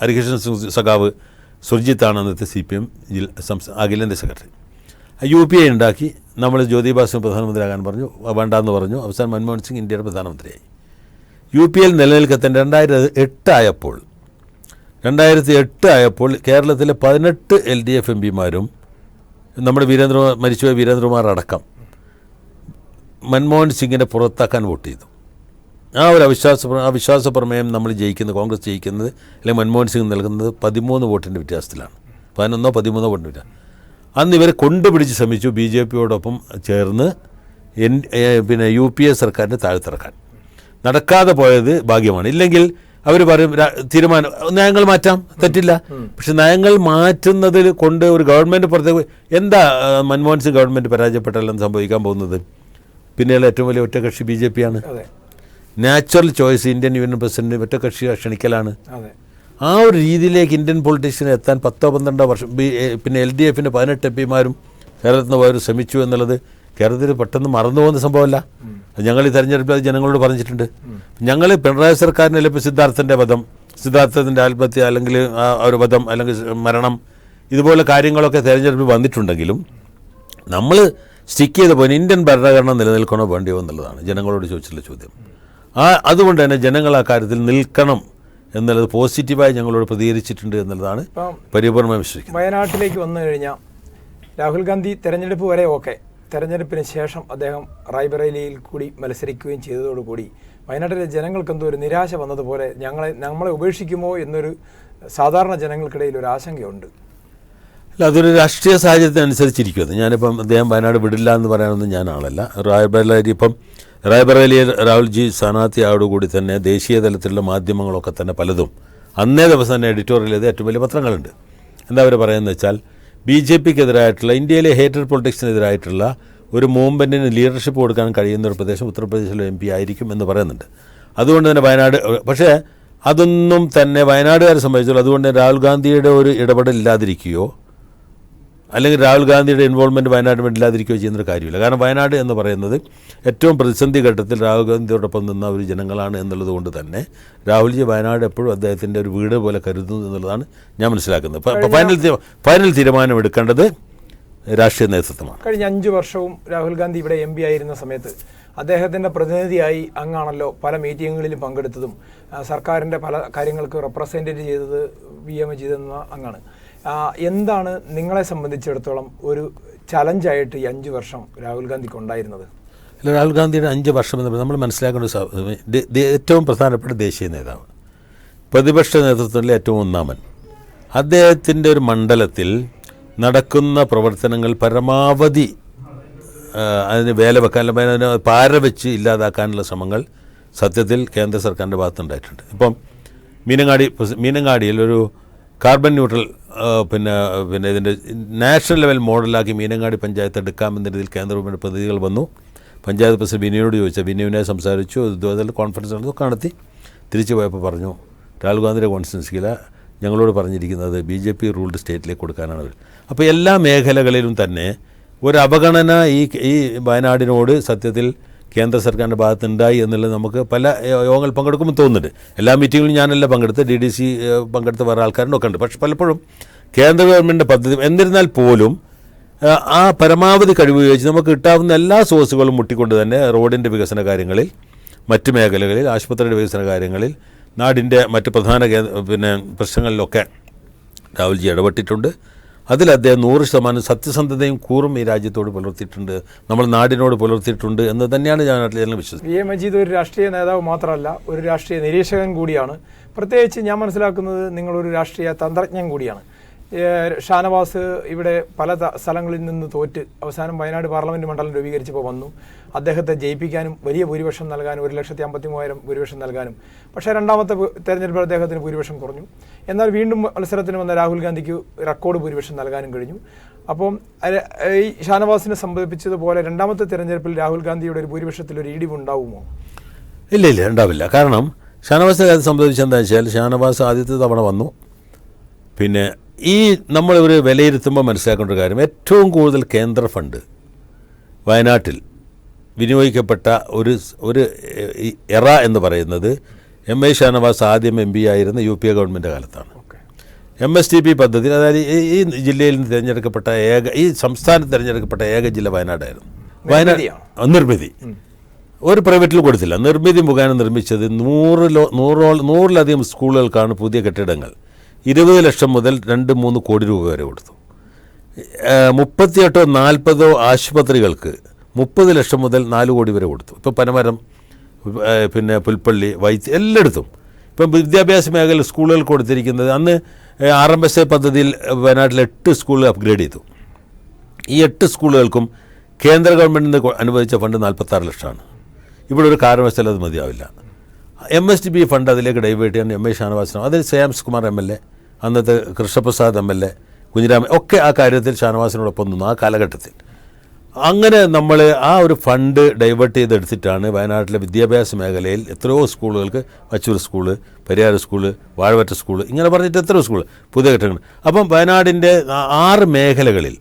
ഹരികൃഷ്ണൻ സഖാവ് സുർജിത്താണ് അന്നത്തെ സി പി എം സംസ്ഥാന അഖിലേന്ത്യാ സെക്രട്ടറി. യു പി എ ഉണ്ടാക്കി. നമ്മൾ ജ്യോതിബാസു പ്രധാനമന്ത്രിയാകാൻ പറഞ്ഞു വേണ്ടാന്ന് പറഞ്ഞു. അവസാനം മൻമോഹൻ സിംഗ് ഇന്ത്യയുടെ പ്രധാനമന്ത്രിയായി. യു പി എൽ നിലനിൽക്കത്തൻ രണ്ടായിരത്തി എട്ടായപ്പോൾ രണ്ടായിരത്തി എട്ട് ആയപ്പോൾ കേരളത്തിലെ പതിനെട്ട് എൽ ഡി എഫ് എം പിമാരും നമ്മുടെ വീരേന്ദ്ര മരിച്ചുപോയ വീരേന്ദ്രകുമാർ അടക്കം മൻമോഹൻ സിംഗിനെ പുറത്താക്കാൻ വോട്ട് ചെയ്തു. ആ ഒരു അവിശ്വാസ അവിശ്വാസ വിശ്വാസ പ്രമേയം നമ്മൾ ജയിക്കുന്നത് കോൺഗ്രസ് ജയിക്കുന്നത് അല്ലെങ്കിൽ മൻമോഹൻ സിംഗ് നൽകുന്നത് പതിമൂന്ന് വോട്ടിന്റെ വ്യത്യാസത്തിലാണ്. പതിനൊന്നോ പതിമൂന്നോ വോട്ടിന്റെ അന്ന് ഇവരെ കൊണ്ടുപിടിച്ച് ശ്രമിച്ചു ബി ജെ പിയോടൊപ്പം ചേർന്ന് എൻ പിന്നെ യു പി എ സർക്കാരിനെ താഴ്ത്തിറക്കാൻ. നടക്കാതെ പോയത് ഭാഗ്യമാണ്. ഇല്ലെങ്കിൽ അവർ പറയും "രാ- തീരുമാനം നയങ്ങൾ മാറ്റാം. തെറ്റില്ല. പക്ഷെ നയങ്ങൾ മാറ്റുന്നതിൽ കൊണ്ട് ഒരു ഗവൺമെന്റ് പുറത്തേക്ക് എന്താ മൻമോഹൻ സിംഗ് ഗവൺമെന്റ് പരാജയപ്പെട്ടാലും സംഭവിക്കാൻ പോകുന്നത്? പിന്നെയുള്ള ഏറ്റവും വലിയ ഒറ്റകക്ഷി ബി ജെ പി ആണ്. അതെ. Natural choice Indian union president ഒറ്റകക്ഷി ക്ഷണിക്കലാണ്. ആ ഒരു രീതിയിലേക്ക് ഇന്ത്യൻ പൊളിറ്റീഷ്യന് എത്താൻ പത്തോ പന്ത്രണ്ടോ വർഷം പിന്നെ എൽ ഡി എഫിന്റെ പതിനെട്ട് എം പിമാരും കേരളത്തിൽ നിന്ന് പോയവർ ശ്രമിച്ചു എന്നുള്ളത് കേരളത്തിൽ പെട്ടെന്ന് മറന്നു പോകുന്ന സംഭവമല്ല. ഞങ്ങൾ ഈ തെരഞ്ഞെടുപ്പിൽ അത് ജനങ്ങളോട് പറഞ്ഞിട്ടുണ്ട്. ഞങ്ങൾ പിണറായി സർക്കാരിനെ ഇപ്പോൾ സിദ്ധാർത്ഥന്റെ വധം സിദ്ധാർത്ഥത്തിന്റെ ആത്മഹത്യ അല്ലെങ്കിൽ ആ ഒരു വധം അല്ലെങ്കിൽ മരണം ഇതുപോലെ കാര്യങ്ങളൊക്കെ തെരഞ്ഞെടുപ്പിൽ വന്നിട്ടുണ്ടെങ്കിലും നമ്മൾ സ്റ്റിക്ക് ചെയ്ത പോലെ ഇന്ത്യൻ ഭരണഘടന നിലനിൽക്കണോ വേണ്ടിയോ എന്നുള്ളതാണ് ജനങ്ങളോട് ചോദിച്ചിട്ടുള്ള ചോദ്യം. ആ അതുകൊണ്ട് തന്നെ ജനങ്ങൾ ആ കാര്യത്തിൽ നിൽക്കണം എന്നുള്ളത് പോസിറ്റീവായി ഞങ്ങളോട് പ്രതികരിച്ചിട്ടുണ്ട് എന്നുള്ളതാണ് പരിപൂർണമായി വിശ്വസിക്കുന്നത്. വയനാട്ടിലേക്ക് വന്നു കഴിഞ്ഞാൽ രാഹുൽ ഗാന്ധി തെരഞ്ഞെടുപ്പ് വരെ ഓക്കെ തെരഞ്ഞെടുപ്പിന് ശേഷം അദ്ദേഹം റായ്ബറേലിയിൽ കൂടി മത്സരിക്കുകയും ചെയ്തതോടുകൂടി വയനാട്ടിലെ ജനങ്ങൾക്ക് എന്തോ ഒരു നിരാശ വന്നതുപോലെ ഞങ്ങളെ നമ്മളെ ഉപേക്ഷിക്കുമോ എന്നൊരു സാധാരണ ജനങ്ങൾക്കിടയിൽ ഒരു ആശങ്കയുണ്ട്. അല്ല അതൊരു രാഷ്ട്രീയ സാഹചര്യത്തിനനുസരിച്ചിരിക്കും അത്. ഞാനിപ്പം അദ്ദേഹം വയനാട് വിടില്ല എന്ന് പറയാനൊന്നും ഞാൻ ആളല്ല. റായ്ബറേലി ഇപ്പം റായ്ബറേലിയിൽ രാഹുൽജി സ്ഥാനാർത്ഥിയോടുകൂടി തന്നെ ദേശീയ തലത്തിലുള്ള മാധ്യമങ്ങളൊക്കെ തന്നെ പലതും. അന്നേ ദിവസം തന്നെ എഡിറ്റോറിയൽ ചെയ്ത ഏറ്റവും വലിയ പത്രങ്ങളുണ്ട്. എന്താ അവർ പറയുന്നത് വെച്ചാൽ ബി ജെ പിക്കെതിരായിട്ടുള്ള ഇന്ത്യയിലെ ഹേറ്റഡ് പൊളിറ്റിക്സിനെതിരായിട്ടുള്ള ഒരു മൂവ്മെന്റിന് ലീഡർഷിപ്പ് കൊടുക്കാൻ കഴിയുന്ന ഒരു പ്രദേശം ഉത്തർപ്രദേശിലെ എം പി ആയിരിക്കും എന്ന് പറയുന്നുണ്ട്. അതുകൊണ്ട് തന്നെ വയനാട് പക്ഷേ അതൊന്നും തന്നെ വയനാടുകാരെ സംബന്ധിച്ചോളൂ അതുകൊണ്ട് രാഹുൽ ഗാന്ധിയുടെ ഒരു ഇടപെടൽ ഇല്ലാതിരിക്കുകയോ അല്ലെങ്കിൽ രാഹുൽ ഗാന്ധിയുടെ ഇൻവോൾവ്മെന്റ് വയനാട് ഇല്ലാതിരിക്കുകയോ ചെയ്യുന്നൊരു കാര്യമില്ല. കാരണം വയനാട് എന്ന് പറയുന്നത് ഏറ്റവും പ്രതിസന്ധി ഘട്ടത്തിൽ രാഹുൽ ഗാന്ധിയോടൊപ്പം നിന്ന ഒരു ജനങ്ങളാണ് എന്നുള്ളത് കൊണ്ട് തന്നെ രാഹുൽജി വയനാട് എപ്പോഴും അദ്ദേഹത്തിന്റെ ഒരു വീട് പോലെ കരുതുന്നു എന്നുള്ളതാണ് ഞാൻ മനസ്സിലാക്കുന്നത്. ഫൈനൽ ഫൈനൽ തീരുമാനം എടുക്കേണ്ടത് രാഷ്ട്രീയ നേതൃത്വമാണ്. കഴിഞ്ഞ അഞ്ച് വർഷവും രാഹുൽ ഗാന്ധി ഇവിടെ എം പി ആയിരുന്ന സമയത്ത് അദ്ദേഹത്തിന്റെ പ്രതിനിധിയായി അങ്ങാണല്ലോ പല മീറ്റിങ്ങുകളിലും പങ്കെടുത്തതും സർക്കാരിന്റെ പല കാര്യങ്ങൾക്ക് റെപ്രസെന്റേറ്റ് ചെയ്തത് വി എം ചെയ്തെന്ന അങ്ങാണ്. എന്താണ് നിങ്ങളെ സംബന്ധിച്ചിടത്തോളം ഒരു ചലഞ്ചായിട്ട് ഈ അഞ്ച് വർഷം രാഹുൽ ഗാന്ധിക്ക് ഉണ്ടായിരുന്നത്? അല്ല രാഹുൽ ഗാന്ധിയുടെ അഞ്ച് വർഷം എന്ന് നമ്മൾ മനസ്സിലാക്കേണ്ട ഏറ്റവും പ്രധാനപ്പെട്ട ദേശീയ നേതാവ്. പ്രതിപക്ഷ നേതൃത്വത്തിലെ ഏറ്റവും ഒന്നാമൻ. അദ്ദേഹത്തിന്റെ ഒരു മണ്ഡലത്തിൽ നടക്കുന്ന പ്രവർത്തനങ്ങൾ പരമാവധി അതിന് വേല വെക്കാൻ അതിനെ പാര വെച്ച് ഇല്ലാതാക്കാനുള്ള ശ്രമങ്ങൾ സത്യത്തിൽ കേന്ദ്ര സർക്കാരിന്റെ ഭാഗത്തുണ്ടായിട്ടുണ്ട് ഇപ്പം മീനങ്ങാടി മീനങ്ങാടിയിൽ ഒരു കാർബൺ ന്യൂട്രൽ പിന്നെ പിന്നെ ഇതിന്റെ നാഷണൽ ലെവൽ മോഡലാക്കി മീനങ്ങാടി പഞ്ചായത്ത് എടുക്കാമെന്ന രീതിയിൽ കേന്ദ്ര ഗവൺമെന്റ് പ്രതിനിധികൾ വന്നു. പഞ്ചായത്ത് പ്രസിഡന്റ് ബിനുവിനോട് ചോദിച്ചാൽ ബിനുവിനെ സംസാരിച്ചു. ഇതുപോലെ കോൺഫറൻസ് നടന്നു. നടത്തി തിരിച്ചു പോയപ്പോൾ പറഞ്ഞു രാഹുൽ ഗാന്ധിയുടെ കോൺസ്റ്റിറ്റ്യൻസിയില ഞങ്ങളോട് പറഞ്ഞിരിക്കുന്നത് ബി ജെ പി റൂൾഡ് സ്റ്റേറ്റിലേക്ക് കൊടുക്കാനാണ്. അപ്പോൾ എല്ലാ മേഖലകളിലും തന്നെ ഒരു അവഗണന ഈ ഈ വയനാടിനോട് സത്യത്തിൽ കേന്ദ്ര സർക്കാരിന്റെ ഭാഗത്തുണ്ടായി എന്നുള്ളത് നമുക്ക് പല യോഗങ്ങൾ പങ്കെടുക്കുമ്പോൾ തോന്നുന്നുണ്ട്. എല്ലാ മീറ്റിങ്ങിലും ഞാനല്ല പങ്കെടുത്ത് ഡി ഡി സി പങ്കെടുത്ത് വേറെ ആൾക്കാരുടെ ഒക്കെ ഉണ്ട്. പക്ഷെ പലപ്പോഴും കേന്ദ്ര ഗവൺമെന്റ് പദ്ധതി എന്നിരുന്നാൽ പോലും ആ പരമാവധി കഴിവ് ഉപയോഗിച്ച് നമുക്ക് കിട്ടാവുന്ന എല്ലാ സോഴ്സുകളും മുട്ടിക്കൊണ്ട് തന്നെ റോഡിന്റെ വികസന കാര്യങ്ങളിൽ മറ്റ് മേഖലകളിൽ ആശുപത്രിയുടെ വികസന കാര്യങ്ങളിൽ നാടിന്റെ മറ്റ് പ്രധാന പിന്നെ പ്രശ്നങ്ങളിലൊക്കെ രാഹുൽജി ഇടപെട്ടിട്ടുണ്ട്. അതിൽ അദ്ദേഹം നൂറ് ശതമാനം സത്യസന്ധതയും കൂറും ഈ രാജ്യത്തോട് പുലർത്തിയിട്ടുണ്ട്. നമ്മൾ നാടിനോട് പുലർത്തിയിട്ടുണ്ട് എന്ന് തന്നെയാണ് ഞാൻ ഞാൻ വിശ്വസിക്കുന്നത്. വി എ മജീദ് ഒരു രാഷ്ട്രീയ നേതാവ് മാത്രമല്ല ഒരു രാഷ്ട്രീയ നിരീക്ഷകൻ കൂടിയാണ്. പ്രത്യേകിച്ച് ഞാൻ മനസ്സിലാക്കുന്നത് നിങ്ങളൊരു രാഷ്ട്രീയ തന്ത്രജ്ഞൻ കൂടിയാണ്. ഷാനവാസ് ഇവിടെ പല സ്ഥലങ്ങളിൽ നിന്ന് തോറ്റ് അവസാനം വയനാട് പാർലമെന്റ് മണ്ഡലം രൂപീകരിച്ചപ്പോൾ വന്നു. അദ്ദേഹത്തെ ജയിപ്പിക്കാനും വലിയ ഭൂരിപക്ഷം നൽകാനും ഒരു ലക്ഷത്തി അമ്പത്തി മൂവായിരം ഭൂരിപക്ഷം നൽകാനും. പക്ഷേ രണ്ടാമത്തെ തെരഞ്ഞെടുപ്പിൽ അദ്ദേഹത്തിന് ഭൂരിപക്ഷം കുറഞ്ഞു. എന്നാൽ വീണ്ടും മത്സരത്തിന് വന്ന രാഹുൽ ഗാന്ധിക്ക് റെക്കോർഡ് ഭൂരിപക്ഷം നൽകാനും കഴിഞ്ഞു. അപ്പം ഈ ഷാനവാസിനെ സംബന്ധിപ്പിച്ചതുപോലെ രണ്ടാമത്തെ തെരഞ്ഞെടുപ്പിൽ രാഹുൽ ഗാന്ധിയുടെ ഒരു ഭൂരിപക്ഷത്തിൽ ഒരു ഇടിവുണ്ടാവുമോ ഇല്ല ഇല്ല ഉണ്ടാവില്ല. കാരണം ഷാനവാസിനെ കാര്യം സംബന്ധിച്ച് എന്താ വെച്ചാൽ ഷാനവാസ് ആദ്യത്തെ തവണ വന്നു. പിന്നെ ഈ നമ്മൾ ഒരു വിലയിരുത്തുമ്പോൾ മനസ്സിലാക്കേണ്ട ഒരു കാര്യം ഏറ്റവും കൂടുതൽ കേന്ദ്ര ഫണ്ട് വയനാട്ടിൽ വിനിയോഗിക്കപ്പെട്ട ഒരു ഒരു എറ എന്ന് പറയുന്നത് എം ഐ ഷാനവാസ് ആദ്യം എം പി ആയിരുന്ന യു പി എ ഗവൺമെന്റ് കാലത്താണ്. എം എസ് ടി പി പദ്ധതി അതായത് ഈ- ജില്ലയിൽ നിന്ന് തിരഞ്ഞെടുക്കപ്പെട്ട ഏക ഈ സംസ്ഥാനത്ത് തിരഞ്ഞെടുക്കപ്പെട്ട ഏക ജില്ല വയനാടായിരുന്നു. വയനാട്? നിർമ്മിതി. ഒരു പ്രൈവറ്റിൽ കൊടുത്തില്ല. നിർമ്മിതി മുഖേന നിർമ്മിച്ചത് നൂറിലോ നൂറോ നൂറിലധികം സ്കൂളുകൾക്കാണ് പുതിയ കെട്ടിടങ്ങൾ. ഇരുപത് ലക്ഷം മുതൽ രണ്ട് മൂന്ന് കോടി രൂപ വരെ കൊടുത്തു. മുപ്പത്തിയെട്ടോ നാൽപ്പതോ ആശുപത്രികൾക്ക് മുപ്പത് ലക്ഷം മുതൽ നാല് കോടി വരെ കൊടുത്തു. ഇപ്പോൾ പനമരം പിന്നെ പുൽപ്പള്ളി വൈദ്യ എല്ലായിടത്തും. ഇപ്പം വിദ്യാഭ്യാസ മേഖല സ്കൂളുകൾ കൊടുത്തിരിക്കുന്നത് അന്ന് ആർ എം എസ് എ പദ്ധതിയിൽ വയനാട്ടിൽ എട്ട് സ്കൂളുകൾ അപ്ഗ്രേഡ് ചെയ്തു. ഈ എട്ട് സ്കൂളുകൾക്കും കേന്ദ്ര ഗവൺമെന്റിൽ നിന്ന് അനുവദിച്ച ഫണ്ട് നാൽപ്പത്താറ് ലക്ഷമാണ്. ഇവിടെ ഒരു കാരണവശാലും അത് മതിയാവില്ല. M S D B fund അതിലേക്ക് ഡൈവേർട്ട് ചെയ്യാൻ എം എ ഷാനവാസിനും അതിൽ Shreyams Kumar M L A അന്നത്തെ Krishnaprasad M L A Kunhiraman ഒക്കെ ആ കാര്യത്തിൽ ഷാനവാസിനോടൊപ്പം നിന്നു ആ കാലഘട്ടത്തിൽ. അങ്ങനെ നമ്മൾ ആ ഒരു ഫണ്ട് ഡൈവേർട്ട് ചെയ്തെടുത്തിട്ടാണ് വയനാട്ടിലെ വിദ്യാഭ്യാസ മേഖലയിൽ എത്രയോ സ്കൂളുകൾക്ക് Vachoor school Pariyar school Vazhavatta school ഇങ്ങനെ പറഞ്ഞിട്ട് എത്രയോ സ്കൂൾ പുതിയ ഘട്ടങ്ങൾ. അപ്പം വയനാടിന്റെ ആറ് മേഖലകളിൽ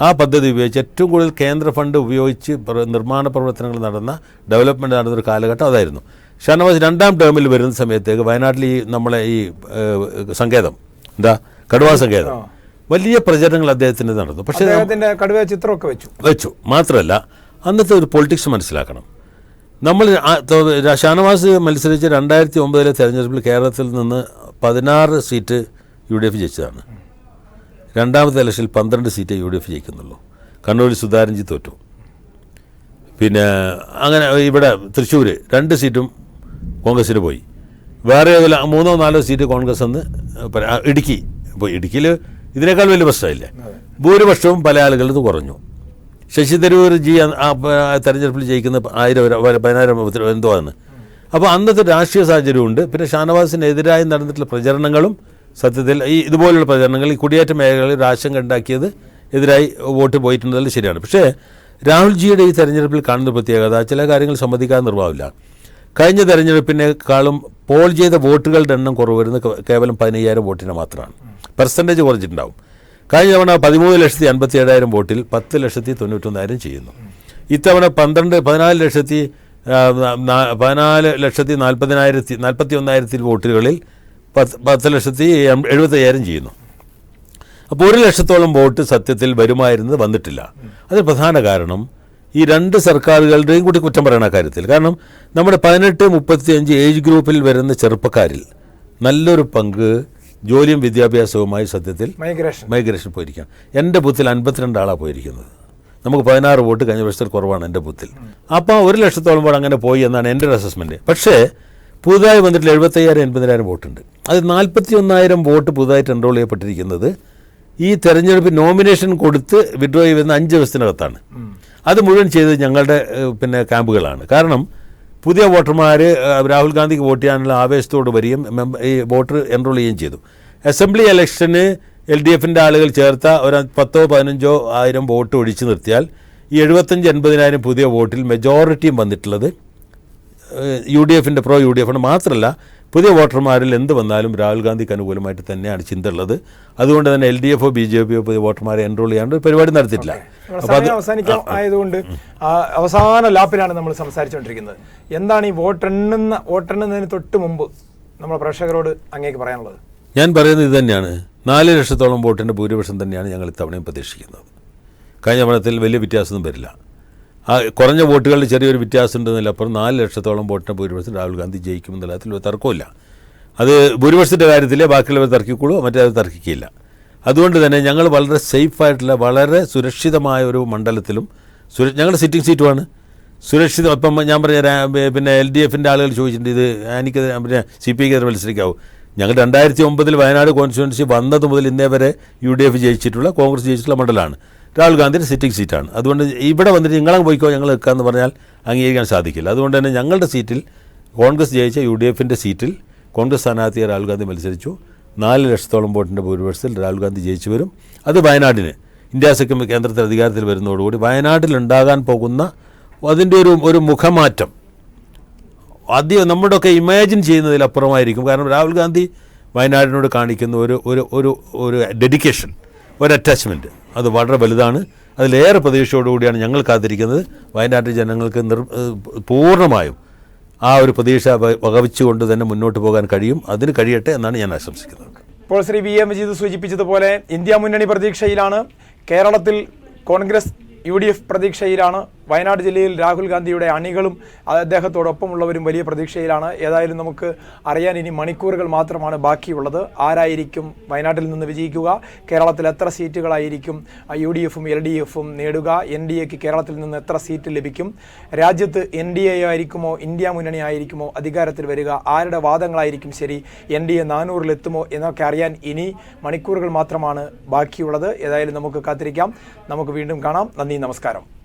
ആ പദ്ധതി ഉപയോഗിച്ച് ഏറ്റവും കൂടുതൽ കേന്ദ്ര ഫണ്ട് ഉപയോഗിച്ച് നിർമ്മാണ പ്രവർത്തനങ്ങൾ നടന്ന ഡെവലപ്മെന്റ് നടന്നൊരു കാലഘട്ടം അതായിരുന്നു. ഷാനവാസ് രണ്ടാം ടേമിൽ വരുന്ന സമയത്തേക്ക് വയനാട്ടിൽ ഈ നമ്മളെ ഈ സങ്കേതം. എന്താ? കടുവാ സങ്കേതം. വലിയ പ്രചരണങ്ങൾ അദ്ദേഹത്തിന് നടന്നു. പക്ഷേ കടുവ ചിത്രമൊക്കെ വെച്ചു. വെച്ചു. മാത്രമല്ല അന്നത്തെ ഒരു പൊളിറ്റിക്സ് മനസ്സിലാക്കണം. നമ്മൾ ഷാനവാസ് മത്സരിച്ച് രണ്ടായിരത്തി ഒമ്പതിലെ തെരഞ്ഞെടുപ്പിൽ കേരളത്തിൽ നിന്ന് പതിനാറ് സീറ്റ് യു ഡി എഫ് ജയിച്ചതാണ്. രണ്ടാമത്തെ ഇലക്ഷനിൽ പന്ത്രണ്ട് സീറ്റ് യു ഡി എഫ് ജയിക്കുന്നുള്ളൂ. കണ്ണൂരിൽ സുധാരൻജി തോറ്റു. പിന്നെ അങ്ങനെ ഇവിടെ തൃശ്ശൂർ രണ്ട് സീറ്റും കോൺഗ്രസ്സിന് പോയി. വേറെ ഏതിൽ മൂന്നോ നാലോ സീറ്റ് കോൺഗ്രസ് എന്ന് ഇടുക്കി ഇപ്പോൾ ഇടുക്കിയിൽ ഇതിനേക്കാൾ വലിയ പ്രശ്നമില്ല. ഭൂരിപക്ഷവും പല ആളുകളിൽ നിന്ന് കുറഞ്ഞു. ശശി തരൂർ ജി ആ തെരഞ്ഞെടുപ്പിൽ ജയിക്കുന്ന ആയിരം പതിനായിരം എന്തോ ആണ്. അപ്പോൾ അന്നത്തെ രാഷ്ട്രീയ സാഹചര്യമുണ്ട് പിന്നെ ഷാനവാസിനെതിരായി നടന്നിട്ടുള്ള പ്രചരണങ്ങളും സത്യത്തിൽ ഈ ഇതുപോലുള്ള പ്രചരണങ്ങൾ ഈ കുടിയേറ്റ മേഖലകളിൽ ആശങ്ക ഉണ്ടാക്കിയത് എതിരായി വോട്ട് പോയിട്ടുണ്ടെങ്കിൽ ശരിയാണ്. പക്ഷേ രാഹുൽജിയുടെ ഈ തെരഞ്ഞെടുപ്പിൽ കാണുന്ന പ്രത്യേകത ചില കാര്യങ്ങൾ സമ്മതിക്കാൻ നിർവാഹമില്ല. കഴിഞ്ഞ തെരഞ്ഞെടുപ്പിനേക്കാളും പോൾ ചെയ്ത വോട്ടുകളുടെ എണ്ണം കുറവ് വരുന്നത് കേവലം പതിനയ്യായിരം വോട്ടിന് മാത്രമാണ്. പെർസെന്റേജ് കുറച്ചിട്ടുണ്ടാവും കഴിഞ്ഞ തവണ പതിമൂന്ന് ലക്ഷത്തി അൻപത്തി ഏഴായിരം വോട്ടിൽ പത്ത് ലക്ഷത്തി തൊണ്ണൂറ്റൊന്നായിരം ചെയ്യുന്നു. ഇത്തവണ പന്ത്രണ്ട് പതിനാല് ലക്ഷത്തി പതിനാല് ലക്ഷത്തി നാൽപ്പതിനായിരത്തി നാൽപ്പത്തി ഒന്നായിരത്തി വോട്ടുകളിൽ പത്ത് പത്ത് ലക്ഷത്തി എഴുപത്തയ്യായിരം ചെയ്യുന്നു. അപ്പോൾ ഒരു ലക്ഷത്തോളം വോട്ട് സത്യത്തിൽ വരുമായിരുന്നത് വന്നിട്ടില്ല. അതിന് പ്രധാന കാരണം ഈ രണ്ട് സർക്കാരുകളുടെയും കൂടി കുറ്റം പറയണ കാര്യത്തിൽ. കാരണം നമ്മുടെ പതിനെട്ട് മുപ്പത്തിയഞ്ച് ഏജ് ഗ്രൂപ്പിൽ വരുന്ന ചെറുപ്പക്കാരിൽ നല്ലൊരു പങ്ക് ജോലിയും വിദ്യാഭ്യാസവുമായി സത്യത്തിൽ മൈഗ്രേഷൻ മൈഗ്രേഷൻ പോയിരിക്കാം. എന്റെ ബൂത്തിൽ അൻപത്തിരണ്ട് ആളാണ് പോയിരിക്കുന്നത്. നമുക്ക് പതിനാറ് വോട്ട് കഴിഞ്ഞ വർഷത്തിൽ കുറവാണ് എന്റെ ബൂത്തിൽ. അപ്പോൾ ഒരു ലക്ഷത്തോളം വോട്ട് അങ്ങനെ പോയി എന്നാണ് എന്റെ ഒരു അസസ്മെന്റ് പക്ഷേ പുതുതായി വന്നിട്ട് എഴുപത്തയ്യായിരം എൺപതിനായിരം വോട്ടുണ്ട്. അത് നാൽപ്പത്തി ഒന്നായിരം വോട്ട് പുതുതായിട്ട് എൻറോൾ ചെയ്യപ്പെട്ടിരിക്കുന്നത് ഈ തെരഞ്ഞെടുപ്പ് നോമിനേഷൻ കൊടുത്ത് വിഡ്രോ ചെയ്യുന്ന അഞ്ച് ദിവസത്തിനകത്താണ്. അത് മുഴുവൻ ചെയ്തത് ഞങ്ങളുടെ പിന്നെ ക്യാമ്പുകളാണ്. കാരണം പുതിയ വോട്ടർമാർ രാഹുൽ ഗാന്ധിക്ക് വോട്ട് ചെയ്യാനുള്ള ആവേശത്തോട് വരികയും ഈ വോട്ടർ എൻറോൾ ചെയ്യുകയും ചെയ്തു. അസംബ്ലി ഇലക്ഷന് എൽ ഡി എഫിന്റെ ആളുകൾ ചേർത്ത ഒരു പത്തോ പതിനഞ്ചോ ആയിരം വോട്ട് ഒഴിച്ചു നിർത്തിയാൽ ഈ എഴുപത്തഞ്ച് എൺപതിനായിരം പുതിയ വോട്ടിൽ മെജോറിറ്റിയും വന്നിട്ടുള്ളത് യു ഡി എഫിന്റെ പ്രോ യു ഡി എഫിന് മാത്രമല്ല പുതിയ വോട്ടർമാരിൽ എന്ത് വന്നാലും രാഹുൽ ഗാന്ധിക്ക് അനുകൂലമായിട്ട് തന്നെയാണ് ചിന്ത ഉള്ളത്. അതുകൊണ്ട് തന്നെ എൽ ഡി എഫോ ബി ജെ പിയോ പുതിയ വോട്ടർമാരെ എൻറോൾ ചെയ്യാണ്ട് പരിപാടി നടത്തിയിട്ടില്ല. അവസാനിക്കാൻ ആയതുകൊണ്ട് അവസാന ലാപ്പിലാണ് നമ്മൾ സംസാരിച്ചുകൊണ്ടിരിക്കുന്നത്. എന്താണ് ഈ വോട്ടെണ്ണുന്ന വോട്ടെണ്ണുന്നതിന് തൊട്ട് മുമ്പ് നമ്മുടെ പ്രേക്ഷകരോട് അങ്ങേക്ക് പറയാനുള്ളത്? ഞാൻ പറയുന്നത് ഇത് തന്നെയാണ്. നാല് ലക്ഷത്തോളം വോട്ടിന്റെ ഭൂരിപക്ഷം തന്നെയാണ് ഞങ്ങൾ ഇത്തവണയും പ്രതീക്ഷിക്കുന്നത്. കഴിഞ്ഞ തവണത്തിൽ വലിയ വ്യത്യാസമൊന്നും വരില്ല. കുറഞ്ഞ വോട്ടുകളിൽ ചെറിയൊരു വ്യത്യാസം ഉണ്ടെന്നില്ല അപ്പുറം നാല് ലക്ഷത്തോളം വോട്ടിന് ഭൂരിപക്ഷം രാഹുൽ ഗാന്ധി ജയിക്കുമെന്നുള്ള അതിൽ തർക്കമില്ല അത് ഭൂരിപക്ഷത്തിന്റെ കാര്യത്തിലേ ബാക്കിയുള്ളവർ തർക്കിക്കുള്ളൂ മറ്റേ തർക്കിക്കില്ല അതുകൊണ്ട് തന്നെ ഞങ്ങൾ വളരെ സേഫായിട്ടുള്ള വളരെ സുരക്ഷിതമായ ഒരു മണ്ഡലത്തിലും സുര ഞങ്ങളുടെ സിറ്റിംഗ് സീറ്റുമാണ് സുരക്ഷിതം ഇപ്പം ഞാൻ പറഞ്ഞ പിന്നെ എൽ ഡി എഫിന്റെ ആളുകൾ ചോദിച്ചിട്ടുണ്ട് ഇത് എനിക്ക് പിന്നെ സി പി ഐക്ക് മത്സരിക്കാവും. ഞങ്ങൾ രണ്ടായിരത്തി ഒമ്പതിൽ വയനാട് കോൺസ്റ്റിറ്റ്യുവൻസി വന്നത് മുതൽ ഇന്നേ വരെ യു ഡി എഫ് ജയിച്ചിട്ടുള്ള കോൺഗ്രസ് ജയിച്ചിട്ടുള്ള മണ്ഡലമാണ്. രാഹുൽ ഗാന്ധിയുടെ സിറ്റിംഗ് സീറ്റാണ് അതുകൊണ്ട് ഇവിടെ വന്നിട്ട് നിങ്ങളങ്ങ് പോയിക്കോ ഞങ്ങൾ നിൽക്കാമെന്ന് പറഞ്ഞാൽ അംഗീകരിക്കാൻ സാധിക്കില്ല. അതുകൊണ്ട് തന്നെ ഞങ്ങളുടെ സീറ്റിൽ കോൺഗ്രസ് ജയിച്ച യു ഡി എഫിന്റെ സീറ്റിൽ കോൺഗ്രസ് സ്ഥാനാർത്ഥിയെ രാഹുൽ ഗാന്ധി മത്സരിച്ചു. നാല് ലക്ഷത്തോളം വോട്ടിന്റെ ഭൂരിപക്ഷത്തിൽ രാഹുൽ ഗാന്ധി ജയിച്ചു വരും. അത് വയനാടിന് ഇന്ത്യ സഖ്യം കേന്ദ്രത്തിൽ അധികാരത്തിൽ വരുന്നതോടുകൂടി വയനാട്ടിൽ ഉണ്ടാകാൻ പോകുന്ന അതിന്റെ ഒരു ഒരു മുഖമാറ്റം. ആദ്യം നമ്മുടെയൊക്കെ ഇമാജിൻ ചെയ്യുന്നതിലപ്പുറമായിരിക്കും. കാരണം രാഹുൽ ഗാന്ധി വയനാടിനോട് കാണിക്കുന്ന ഒരു ഒരു ഒരു ഡെഡിക്കേഷൻ ഒരു അറ്റാച്ച്മെന്റ് അത് വളരെ വലുതാണ്. അതിലേറെ പ്രതീക്ഷയോടുകൂടിയാണ് ഞങ്ങൾ കാത്തിരിക്കുന്നത്. വയനാട്ടിലെ ജനങ്ങൾക്ക് നിർ പൂർണമായും ആ ഒരു പ്രതീക്ഷ വകവിച്ചുകൊണ്ട് തന്നെ മുന്നോട്ട് പോകാൻ കഴിയും. അതിന് കഴിയട്ടെ എന്നാണ് ഞാൻ ആശംസിക്കുന്നത്. ഇപ്പോൾ ശ്രീ വി എം മജീദ് സൂചിപ്പിച്ചതുപോലെ ഇന്ത്യ മുന്നണി പ്രതീക്ഷയിലാണ്. കേരളത്തിൽ കോൺഗ്രസ് യു പ്രതീക്ഷയിലാണ്. വയനാട് ജില്ലയിൽ രാഹുൽ ഗാന്ധിയുടെ അണികളും അദ്ദേഹത്തോടൊപ്പമുള്ളവരും വലിയ പ്രതീക്ഷയിലാണ്. ഏതായാലും നമുക്ക് അറിയാൻ ഇനി മണിക്കൂറുകൾ മാത്രമാണ് ബാക്കിയുള്ളത്. ആരായിരിക്കും വയനാട്ടിൽ നിന്ന് വിജയിക്കുക? കേരളത്തിൽ എത്ര സീറ്റുകളായിരിക്കും? യു ഡി എഫും എൽ ഡി എഫും നേടുക. എൻ ഡി എക്ക് കേരളത്തിൽ നിന്ന് എത്ര സീറ്റ് ലഭിക്കും? രാജ്യത്ത് എൻ ഡി എ ആയിരിക്കുമോ? ഇന്ത്യ മുന്നണി ആയിരിക്കുമോ? അധികാരത്തിൽ വരിക. ആരുടെ വാദങ്ങളായിരിക്കും ശരി? എൻ ഡി എ നാനൂറിലെത്തുമോ എന്നൊക്കെ അറിയാൻ ഇനി മണിക്കൂറുകൾ മാത്രമാണ് ബാക്കിയുള്ളത്. ഏതായാലും നമുക്ക് കാത്തിരിക്കാം. നമുക്ക് വീണ്ടും കാണാം. നന്ദി നമസ്കാരം.